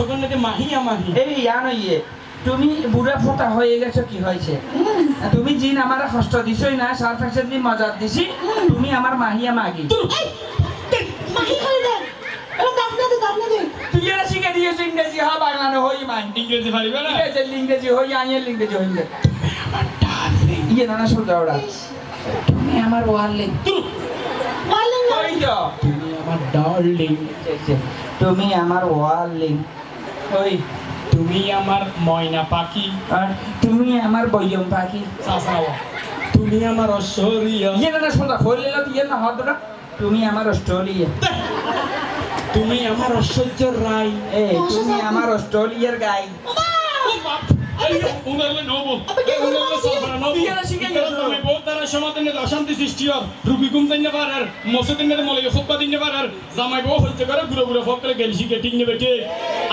চোখের নাকি মাহিয়া। মাহি এই ইয়ান ইয়ে তুমি বুড়া ফোটা হয়ে গেছো কি হয়েছে? তুমি জিন আমার কষ্ট দিছই না সার ফাঁসের দিন মজার দিছি তুমি আমার মাহিয়া মাগি। এই মাহি দে এরা দাম না দে দাম না দে তুই এরা শিখে দিয়েছ ইংরেজি হা বাংলানো হই মাই ইংরেজি পারিবে না? ঠিক ইংরেজি হই আইয়ের ইংরেজি হইলে ইয়ে নানা সোজা ওরা তুমি আমার ওয়ালে মারলেন না? কই যাও তুমি আমার ডার্লিং তুমি আমার ওয়ালিং ওই তুমি আমার ময়না পাখি। আর তুমি আমার বইয়ম পাখি। চাচাওয়া তুমি আমার ঐশ্বরিয়া। ইয়ে না সোজা হইলে ইয়ে না হদরা তুমি আমার অস্ট্রেলিয়া তুমি আমার ঐশ্বর্য রায় এ তুমি আমার অস্ট্রেলিয়ার গাই। সমাধান নিয়ে অশান্তি সৃষ্টি হর রুবি গুম দিন না পারার মসজিদ নিয়ে মলে খুববা দিন না পারার জামাই বউ হচ্ছে করে গুড়ো গুড়ো ফকলে গেল শিখে ঠিক নেবে ঠিক।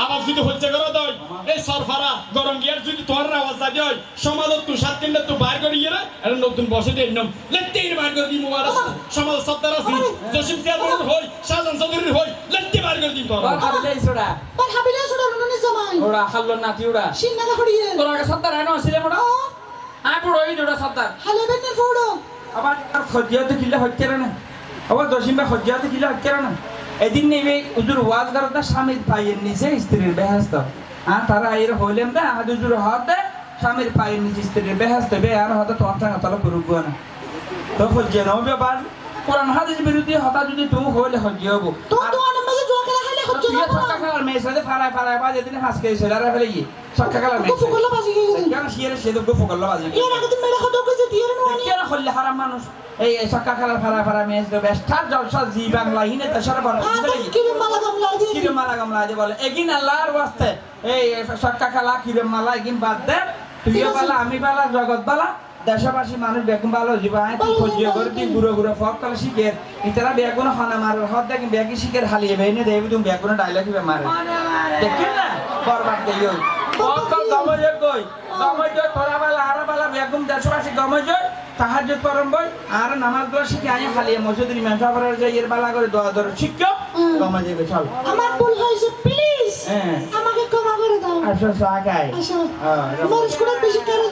আবার যদি হচ্ছে করে দই এই সরফারা গরম গিয়ার যদি তোর আওয়াজ দাদি হয় সমাজ তু সাত দিন তো বাইর করে গিয়ে এটা নতুন বসে দেন নম লেটতে বাইর করে দি মুবারক সমাজ সত্তার আছে। জসিম জিয়াদুর হই শাহজাহান চৌধুরীর হই লেটতে বাইর করে দিন তোর ওর হাবিলে ইসোরা পার হাবিলে ছোট নুনে জামাই। ওরা খাল্লো নাতি ওরা সিন্না হড়িয়ে তোর আগে সত্তার হয় ছিলে মোটা আয় পুরো এই দুটা হালে বেনে ফোড়ো। আবার আর খজিয়াতে কিলে হচ্ছে না আবার ভাই খজিয়াতে কিলে হচ্ছে না এদিন নেবে উজুর ওয়াজ করতে স্বামীর পায়ের নিচে স্ত্রীর বেহাস্ত। আর তারা এর হইলেন দা আর উজুর হতে স্বামীর পায়ের নিচে স্ত্রীর বেহাস্ত। বে আর হতে তোমার করুক না। তো খজিয়া নাও ব্যাপার কোরআন হাদিস বিরুদ্ধে হতা যদি তুমি হইলে খজিয়া হব আর- তো আনন্দ মাঝে জোয়া খেলা খাইলে হচ্ছে তুই না ছক্কা খেলার মেয়ের সাথে ফাড়ায় ফাড়ায় বাজে দিনে হাস খেয়ে ছেলে আর ফেলে গিয়ে ছক্কা খেলার তো মেয়ের সাথে। ফুকলা বাজি গিয়ে কেন শিয়ারে সে দুটো ফোকাল বাজে এর আগে তুমি মেরে খতো কইছে দিয়ে নো কেন করলে হারাম মানুষ? এই এই ছক্কা খেলার ফাড়ায় ফাড়ায় মেয়ের সাথে বেস্টার জলসা জি বাংলা হিনে দেশের বড় হ্যাঁ তো কি মালা গামলা দিয়ে? কিরম মালা গামলা দিয়ে বলে এগিন আল্লাহর বাস্তে এই ছক্কা খেলা মালা এগিন বাদ দে। তুইও বালা আমি বালা জগৎ বালা দেশবাসী মানুষ বেগুন ভালো জীবন তুই খোঁজিয়ে করে তুই গুঁড়ো গুঁড়ো ফক তাহলে শিখের ইতারা বেগুন হনা মার হদ দেখি বেগি শিখের হালিয়ে বেনে দেবি তুমি বেগুন ডাইলগ মারে। দেখেন না? বরবাদ দেই ওই। গমজে কই? গমজে তোরা বেলা আর বেলা বেগুন দেশবাসী গমজে তাহাজ্জুদ করম বই আর নামাজ দোয়া শিখে আই হালিয়ে মসজিদের ইমাম সাহেবের যে এর বেলা করে দোয়া ধরে। গমজে গে চল। আমার ভুল হয়েছে প্লিজ হ্যাঁ। আমাকে ক্ষমা করে দাও। সাকাই মরিস করে বেশি করে